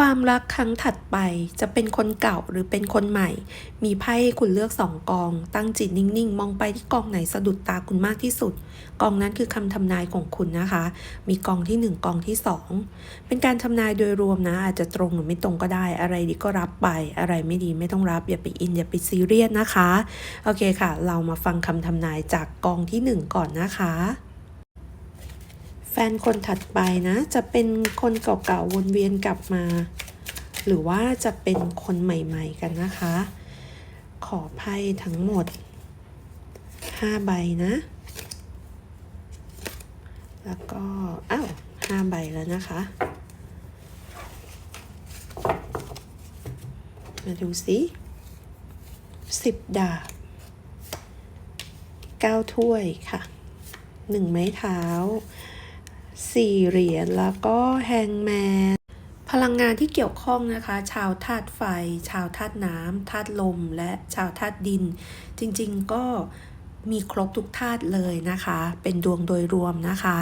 ความรักครั้งถัดไปจะเป็นคนเก่าหรือเป็นคนใหม่ มีไพ่ให้คุณเลือกสองกอง ตั้งจิตนิ่งๆ มองไปที่กองไหนสะดุดตาคุณมากที่สุด กองนั้นคือคำทำนายของคุณนะคะ มีกองที่หนึ่งกองที่สองเป็นการทำนายโดยรวมนะ อาจจะตรงหรือไม่ตรงก็ได้ อะไรดีก็รับไป อะไรไม่ดีไม่ต้องรับ อย่าไปอิน อย่าไปซีเรียสนะคะ โอเคค่ะ เรามาฟังคำทำนายจากกองที่หนึ่งก่อนนะคะ แฟนคนถัดไปนะ จะเป็นคนเก่าๆวนเวียนกลับมา หรือว่าจะเป็นคนใหม่ๆกันนะคะ ขอไพ่ทั้งหมด 5 ใบนะ แล้วก็อ้าวห้าใบแล้วนะคะ มาดูสิสิบดาบเก้าถ้วยค่ะหนึ่งไม้เท้า สี่เหรียญแล้วก็แฮงแมนพลังงานที่เกี่ยวข้องนะคะ ชาวธาตุไฟ ชาวธาตุน้ำธาตุลม และชาวธาตุดิน จริงๆก็มีครบทุกธาตุเลยนะคะ เป็นดวงโดยรวมนะคะ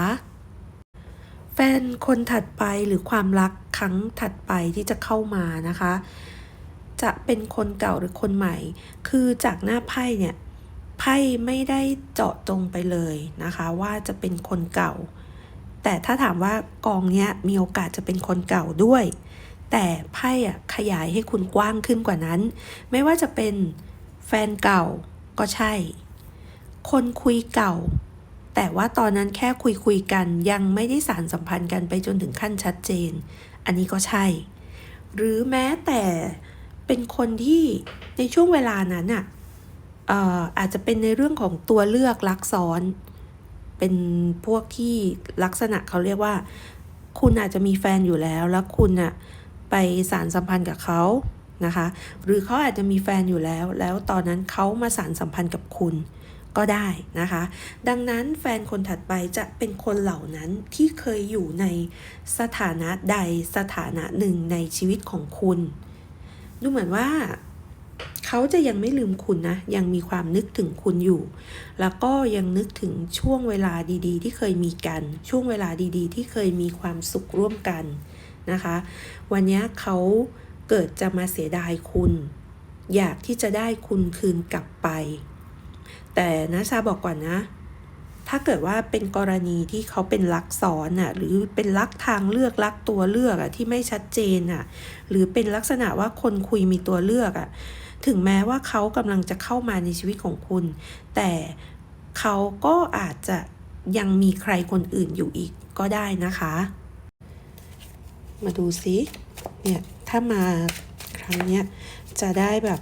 แฟนคนถัดไปหรือความรักครั้งถัดไปที่จะเข้ามานะคะ จะเป็นคนเก่าหรือคนใหม่ คือจากหน้าไพ่เนี่ยไพ่ไม่ได้เจาะจงไปเลยนะคะ ว่าจะเป็นคนเก่า แต่ถ้าถามว่ากองเนี้ยมีโอกาสจะเป็นคนเก่าด้วย แต่ไพ่อะขยายให้คุณกว้างขึ้นกว่านั้น ไม่ว่าจะเป็นแฟนเก่าก็ใช่ คนคุยเก่า แต่ว่าตอนนั้นแค่คุยคุยกันยังไม่ได้สารสัมพันธ์กันไปจนถึงขั้นชัดเจน อันนี้ก็ใช่ หรือแม้แต่เป็นคนที่ในช่วงเวลานั้นอะเอ่ออาจจะเป็นในเรื่องของตัวเลือกลักซ้อน เป็นพวกที่ลักษณะเขาเรียกว่า คุณอาจจะมีแฟนอยู่แล้ว แล้วคุณอะไปสารสัมพันธ์กับเขานะคะ หรือเขาอาจจะมีแฟนอยู่แล้ว แล้วตอนนั้นเขามาสารสัมพันธ์กับคุณก็ได้นะคะ ดังนั้นแฟนคนถัดไปจะเป็นคนเหล่านั้นที่เคยอยู่ในสถานะใดสถานะหนึ่งในชีวิตของคุณ ดูเหมือนว่า เขาจะยังไม่ลืมคุณนะ ยังมีความนึกถึงคุณอยู่ แล้วก็ยังนึกถึงช่วงเวลาดีๆ ที่เคยมีกัน ช่วงเวลาดีๆ ที่เคยมีความสุขร่วมกันนะคะ วันนี้เขาเกิดจะมาเสียดายคุณ อยากที่จะได้คุณคืนกลับไป แต่นะชาบอกก่อนนะ ถ้าเกิดว่าเป็นกรณีที่เขาเป็นลักซ้อนอะหรือเป็นลักทางเลือกลักตัวเลือกอะที่ไม่ชัดเจนอะหรือเป็นลักษณะว่าคนคุยมีตัวเลือกอะถึงแม้ว่าเขากำลังจะเข้ามาในชีวิตของคุณ แต่เขาก็อาจจะยังมีใครคนอื่นอยู่อีกก็ได้นะคะ มาดูซิเนี่ยถ้ามาครั้งเนี้ยจะได้แบบ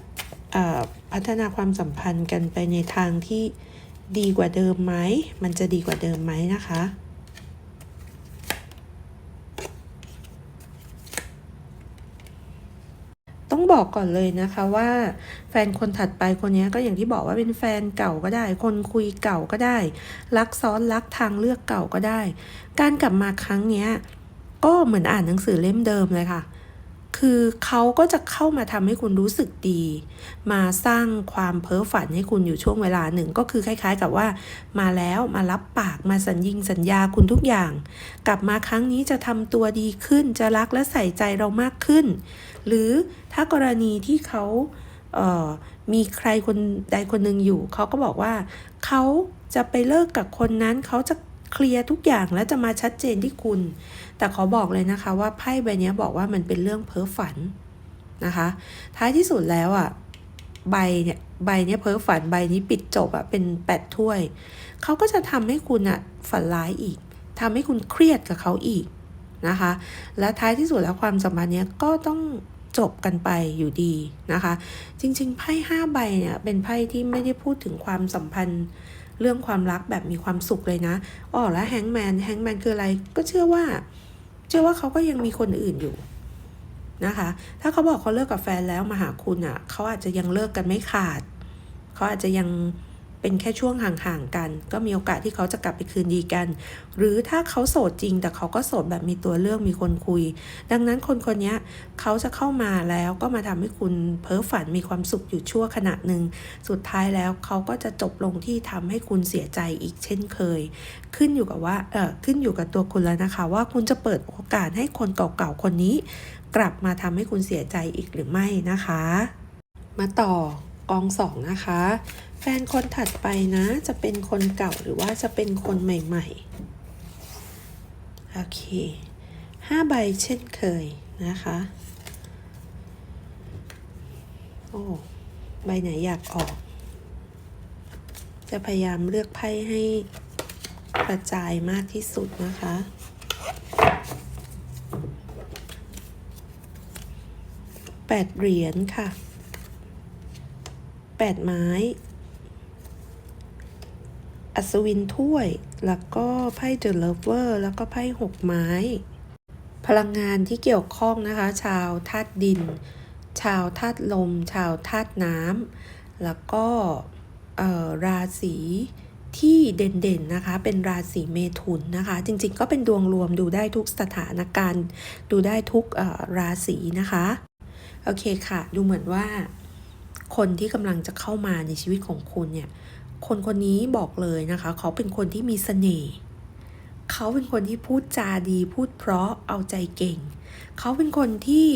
พัฒนาความสัมพันธ์กันไปในทางที่ ดีกว่าเดิมไหม มันจะดีกว่าเดิมไหมนะคะ ต้องบอกก่อนเลยนะคะว่า แฟนคนถัดไปคนนี้ก็อย่างที่บอกว่าเป็นแฟนเก่าก็ได้ คนคุยเก่าก็ได้ รักซ้อนรักทางเลือกเก่าก็ได้ การกลับมาครั้งนี้ก็เหมือนอ่านหนังสือเล่มเดิมเลยค่ะ คือเขาก็จะเข้ามาทำให้คุณรู้สึกดี มาสร้างความเพ้อฝันให้คุณอยู่ช่วงเวลาหนึ่ง ก็คือคล้าย ๆ กับว่า มาแล้วมารับปากมาสัญญิงสัญญาคุณทุกอย่าง กลับมาครั้งนี้จะทำตัวดีขึ้น จะรักและใส่ใจเรามากขึ้น หรือถ้ากรณีที่เขาเอ่อมีใครคนใดคนหนึ่งอยู่ เขาก็บอกว่า เขาจะไปเลิกกับคนนั้นเขาจะ เคลียร์ทุกอย่างแล้วจะมาชัดเจนที่คุณ แต่ขอบอกเลยนะคะว่าไพ่ใบนี้บอกว่ามันเป็นเรื่องเพ้อฝันนะคะ ท้ายที่สุดแล้วอะใบเนี่ยใบเนี้ยเพ้อฝันใบนี้ปิดจบอะเป็นแปดถ้วย เขาก็จะทำให้คุณอะฝันร้ายอีกทำให้คุณเครียดกับเขาอีกนะคะ และท้ายที่สุดแล้วความสัมพันธ์เนี้ยก็ต้อง จบกันไปอยู่ดีนะคะ จริงๆ ไพ่ห้าใบเนี่ยเป็นไพ่ที่ไม่ได้พูดถึงความสัมพันธ์เรื่องความรักแบบมีความสุขเลยนะอ๋อแล้วแฮงแมนแฮงแมนคืออะไรก็เชื่อว่า เชื่อว่าเขาก็ยังมีคนอื่นอยู่นะคะ ถ้าเขาบอกเขาเลิกกับแฟนแล้วมาหาคุณอะเขาอาจจะยังเลิกกันไม่ขาด เขาอาจจะยัง เป็นแค่ช่วงห่างๆกัน ก็มีโอกาสที่เขาจะกลับไปคืนดีกัน หรือถ้าเขาโสดจริง แต่เขาก็โสดแบบมีตัวเลือกมีคนคุย ดังนั้นคนคนนี้เขาจะเข้ามาแล้วก็มาทำให้คุณเพ้อฝันมีความสุขอยู่ชั่วขณะหนึ่งสุดท้ายแล้วเขาก็จะจบลงที่ทำให้คุณเสียใจอีกเช่นเคย ขึ้นอยู่กับว่าเออขึ้นอยู่กับตัวคุณแล้วนะคะ ว่าคุณจะเปิดโอกาสให้คนเก่าๆคนนี้ กลับมาทำให้คุณเสียใจอีกหรือไม่นะคะ มาต่อ กองสองนะคะ แฟนคนถัดไปนะจะเป็นคนเก่าหรือว่าจะเป็นคนใหม่ๆ โอเคห้าใบเช่นเคยนะคะ โอ้ ใบไหนอยากออก จะพยายามเลือกไพ่ให้กระจายมากที่สุดนะคะแปดเหรียญค่ะ แปดไม้ อัศวินถ้วย แล้วก็ไพ่เดอะเลเวอร์ แล้วก็ไพ่หกไม้ พลังงานที่เกี่ยวข้องนะคะ ชาวธาตุดิน ชาวธาตุลม ชาวธาตุน้ำ แล้วก็ราศีที่เด่นๆนะคะ เป็นราศีเมถุนนะคะ จริงๆก็เป็นดวงรวมดูได้ทุกสถานการณ์ ดูได้ทุกราศีนะคะ โอเคค่ะ ดูเหมือนว่า คนที่กำลังจะเข้ามาในชีวิตของคุณเนี่ย คนคนนี้บอกเลยนะคะ เขาเป็นคนที่มีเสน่ห์เขาเป็นคนที่พูดจาดี พูดเพราะเอาใจเก่ง เขาเป็นคนที่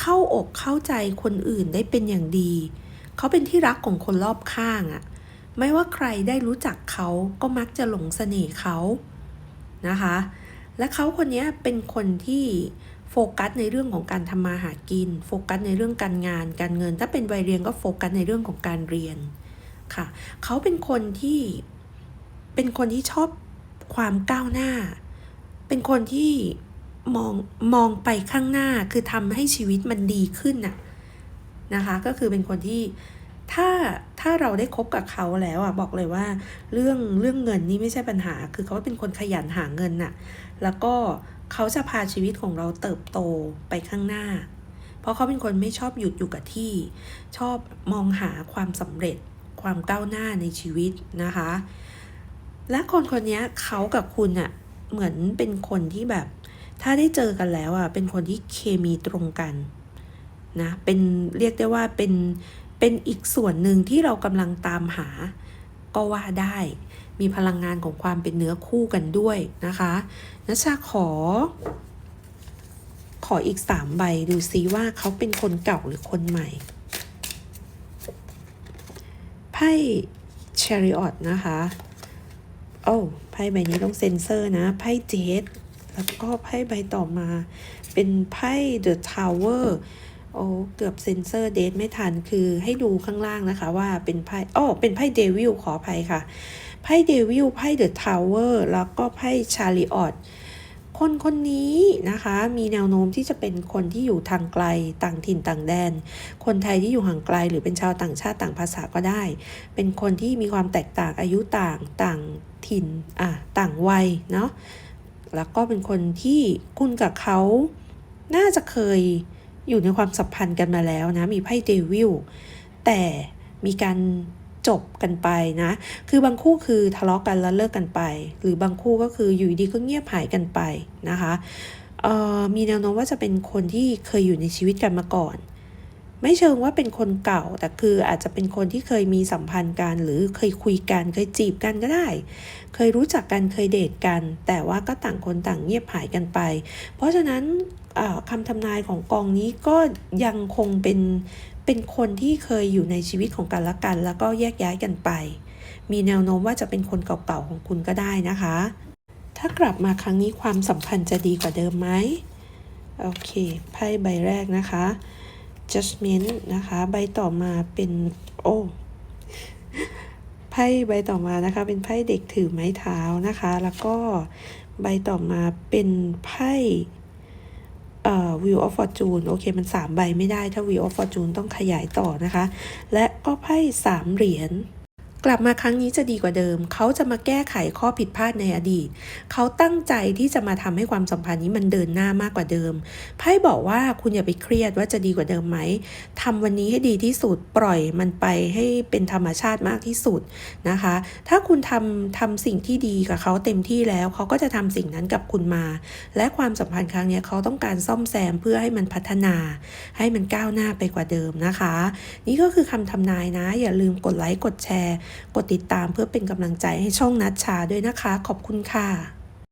เข้าอกเข้าใจคนอื่นได้เป็นอย่างดี เขาเป็นที่รักของคนรอบข้างอะไม่ว่าใครได้รู้จักเขาก็มักจะหลงเสน่ห์เขานะคะ และเขาคนนี้เป็นคนที่ โฟกัสในเรื่องของการทำมาหากิน โฟกัสในเรื่องการงาน การเงิน ถ้าเป็นวัยเรียนก็โฟกัสในเรื่องของการเรียนค่ะ เขาเป็นคนที่เป็นคนที่ชอบความก้าวหน้า เป็นคนที่มองมองไปข้างหน้าคือทำให้ชีวิตมันดีขึ้นน่ะนะคะ ก็คือเป็นคนที่ถ้าถ้าเราได้คบกับเขาแล้วอะบอกเลยว่า เรื่องเรื่องเงินนี่ไม่ใช่ปัญหา คือเขาเป็นคนขยันหาเงินน่ะ แล้วก็ เขาจะพาชีวิตของเราเติบโตไปข้างหน้า เพราะเขาเป็นคนไม่ชอบหยุดอยู่กับที่ ชอบมองหาความสำเร็จ ความก้าวหน้าในชีวิตนะคะ และคนคนนี้เขากับคุณอะเหมือนเป็นคนที่แบบ ถ้าได้เจอกันแล้วอะเป็นคนที่เคมีตรงกันนะเป็นเรียกได้ว่าเป็นเป็นอีกส่วนหนึ่งที่เรากำลังตามหาก็ว่าได้ มีพลังงานของความเป็นเนื้อคู่กันด้วยนะคะนัชชาขอ ขออีกสามใบดูซิว่าเขาเป็นคนเก่าหรือคนใหม่ ไพ่ Chariot นะคะ โอ้ไพ่ใบนี้ต้องเซ็นเซอร์นะ ไพ่เจดแล้วก็ไพ่ใบต่อมาเป็นไพ่ The Tower โอ้เกือบเซ็นเซอร์เดทไม่ทันคือให้ดูข้างล่างนะคะว่าเป็นไพ่อ้อเป็นไพ่เดวิลขออภัยค่ะ พ่เดวิลไพ่เดอะทาวเวอร์แล้วก็ไพ่ชาริออตคนคนนี้นะคะมีแนวโน้มที่จะเป็นคนที่อยู่ทางไกลต่างถิ่นต่างแดน คนไทยที่อยู่ห่างไกล หรือเป็นชาวต่างชาติต่างภาษาก็ได้ เป็นคนที่มีความแตกต่างอายุต่างต่างถิ่นอะต่างวัยเนาะแล้วก็เป็นคนที่คุณกับเขาน่าจะเคยอยู่ในความสัมพันธ์กันมาแล้วนะมีไพ่เดวิลแต่มีการ จบกันไปนะ คือบางคู่คือทะเลาะกันแล้วเลิกกันไป หรือบางคู่ก็คืออยู่ดีก็เงียบหายกันไปนะคะมีแนวโน้มว่าจะเป็นคนที่เคยอยู่ในชีวิตกันมาก่อน ไม่เชิงว่าเป็นคนเก่า แต่คืออาจจะเป็นคนที่เคยมีสัมพันธ์กัน หรือเคยคุยกัน เคยจีบกันก็ได้ เคยรู้จักกันเคยเดทกัน แต่ว่าก็ต่างคนต่างเงียบหายกันไป เพราะฉะนั้นคำทำนายของกองนี้ก็ยังคงเป็น เป็นคนที่เคยอยู่ในชีวิตของกันและกัน แล้วก็แยกย้ายกันไป มีแนวโน้มว่าจะเป็นคนเก่าๆของคุณก็ได้นะคะ ถ้ากลับมาครั้งนี้ความสัมพันธ์จะดีกว่าเดิมไหมโอเคไพ่ใบแรกนะคะ judgment นะคะ ใบต่อมาเป็นโอ้ไพ่ใบต่อมานะคะ เป็นไพ่เด็กถือไม้เท้านะคะ แล้วก็ใบต่อมาเป็นไพ่ เอ่ออฟฟอร์จูนโอเคมันสามใบไม่ได้ถ้าวิวออฟฟอร์จูนต้องขยายต่อนะคะ และก็ไพ่สามเหรียญ กลับมาครั้งนี้จะดีกว่าเดิม เขาจะมาแก้ไขข้อผิดพลาดในอดีต เขาตั้งใจที่จะมาทำให้ความสัมพันธ์นี้มันเดินหน้ามากกว่าเดิม ไพ่บอกว่าคุณอย่าไปเครียดว่าจะดีกว่าเดิมไหมทำวันนี้ให้ดีที่สุด ปล่อยมันไปให้เป็นธรรมชาติมากที่สุดนะคะ ถ้าคุณทำทำสิ่งที่ดีกับเขาเต็มที่แล้ว เขาก็จะทำสิ่งนั้นกับคุณมา และความสัมพันธ์ครั้งนี้เขาต้องการซ่อมแซมเพื่อให้มันพัฒนา ให้มันก้าวหน้าไปกว่าเดิมนะคะ นี่ก็คือคำทำนายนะ อย่าลืมกดไลค์กดแชร์กดติดตามเพื่อเป็นกำลังใจให้ช่องนัดชาด้วยนะคะ ขอบคุณค่ะ